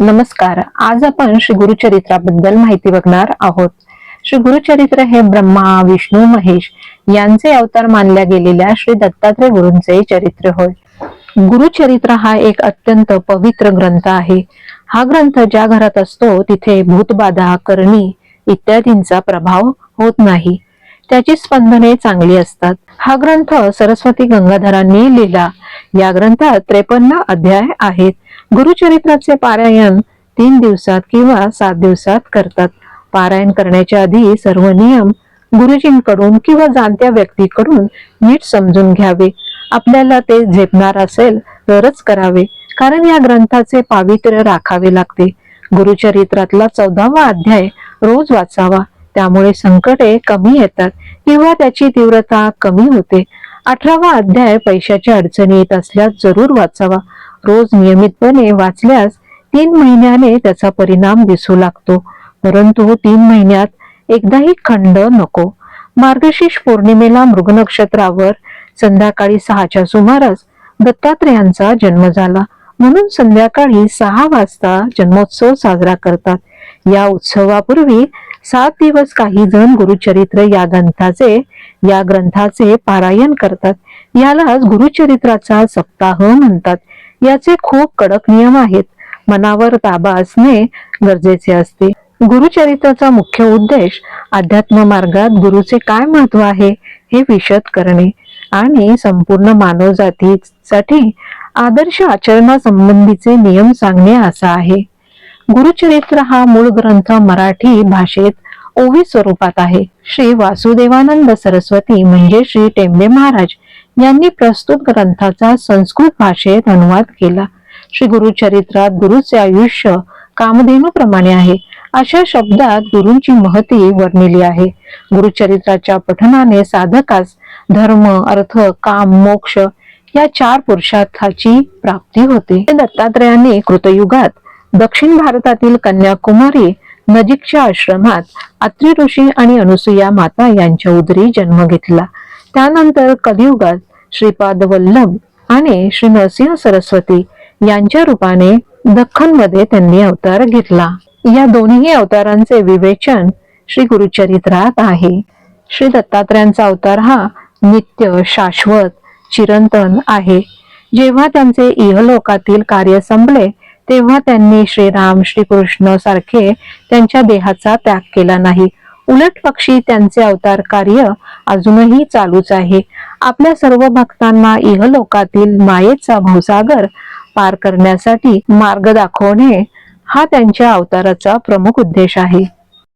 नमस्कार. आज आपण श्री गुरुचरित्राबद्दल माहिती बघणार आहोत. श्री गुरुचरित्र हे ब्रह्मा विष्णू महेश यांचे अवतार मानल्या गेलेल्या श्री दत्तात्रय गुरूंचे चरित्र होय. गुरुचरित्र हा एक अत्यंत पवित्र ग्रंथ आहे. हा ग्रंथ ज्या घरात असतो तिथे भूतबाधा करणी इत्यादींचा प्रभाव होत नाही. त्याची स्पंदने चांगली असतात. हा ग्रंथ सरस्वती गंगाधरांनी लिहिला. या ग्रंथात त्रेपन्न अध्याय आहेत. गुरुचरित्राचे पारायण तीन दिवसात किंवा सात दिवसात करतात. पारायण करण्याच्या आधी सर्व नियम गुरुजींकडून किंवा जाणत्या व्यक्तीकडून नीट समजून घ्यावे. आपल्याला ते झेपणार असेल तरच करावे कारण या ग्रंथाचे पावित्र्य राखावे लागते. गुरुचरित्रातला चौदावा अध्याय रोज वाचावा. त्यामुळे संकटे कमी येतात किंवा त्याची तीव्रता कमी होते. अठरावा अध्याय पैशाच्या अडचणी येत असल्यास जरूर वाचावा. रोज नियमितपणे वाचल्यास तीन महिन्याने त्याचा परिणाम दिसू लागतो. परंतु तीन महिन्यात एकदाही खंड नको. मार्गशीर्ष पौर्णिमेला मृग नक्षत्रावर संध्याकाळी सहाच्या सुमारास दत्तात्रेयांचा जन्म झाला. म्हणून संध्याकाळी सहा वाजता जन्मोत्सव साजरा करतात. या उत्सवापूर्वी सात दिवस काही जण गुरुचरित्र या ग्रंथाचे या ग्रंथाचे पारायण करतात. यालाच गुरुचरित्राचा सप्ताह म्हणतात. याचे खूप कडक नियम आहेत. मनावर ताबा असणे गरजेचे असते. गुरुचरित्राचा मुख्य उद्देश अध्यात्म मार्गात गुरुचे काय महत्त्व आहे हे विशद करणे आणि संपूर्ण मानव जातीसाठी आदर्श आचरणासंबंधीचे नियम सांगणे असा आहे. गुरुचरित्र हा मूळ ग्रंथ मराठी भाषेत ओवी स्वरूपात आहे. श्री वासुदेवानंद सरस्वती म्हणजे श्री टेंबे महाराज यांनी प्रस्तुत ग्रंथाचा संस्कृत भाषेत अनुवाद केला. श्री गुरुचरित्रात गुरुचे आयुष्य कामधेनूप्रमाणे आहे. अशा शब्दात गुरूंची महती वर्णिली आहे. गुरुचरित्राच्या पठनाने साधकास धर्म अर्थ काम मोक्ष या चार पुरुषार्थाची प्राप्ती होते. दत्तात्रयाने कृतयुगात दक्षिण भारतातील कन्याकुमारी नजीकच्या आश्रमात अत्रि ऋषी आणि अनुसुया माता यांच्या उदरी जन्म घेतला. त्यानंतर कलियुगात श्रीपाद वल्लभ आणि श्री नरसिंह सरस्वती यांच्या रूपाने दख्खनमध्ये त्यांनी अवतार घेतला. या दोन्ही अवतारांचे विवेचन श्री गुरुचरित्रात आहे. श्री दत्तात्रयांचा अवतार हा नित्य शाश्वत चिरंतन आहे. जेव्हा त्यांचे इहलोकातील कार्य संपले तेव्हा त्यांनी श्रीराम श्रीकृष्ण सारखे त्यांच्या देहाचा त्याग केला नाही. उलट पक्षी त्यांचे अवतार कार्य अजूनही चालूच आहे. आपल्या सर्व भक्तांना इहलोकातील मायेचा भवसागर पार करण्यासाठी मार्ग दाखवणे हा त्यांच्या अवताराचा प्रमुख उद्देश आहे.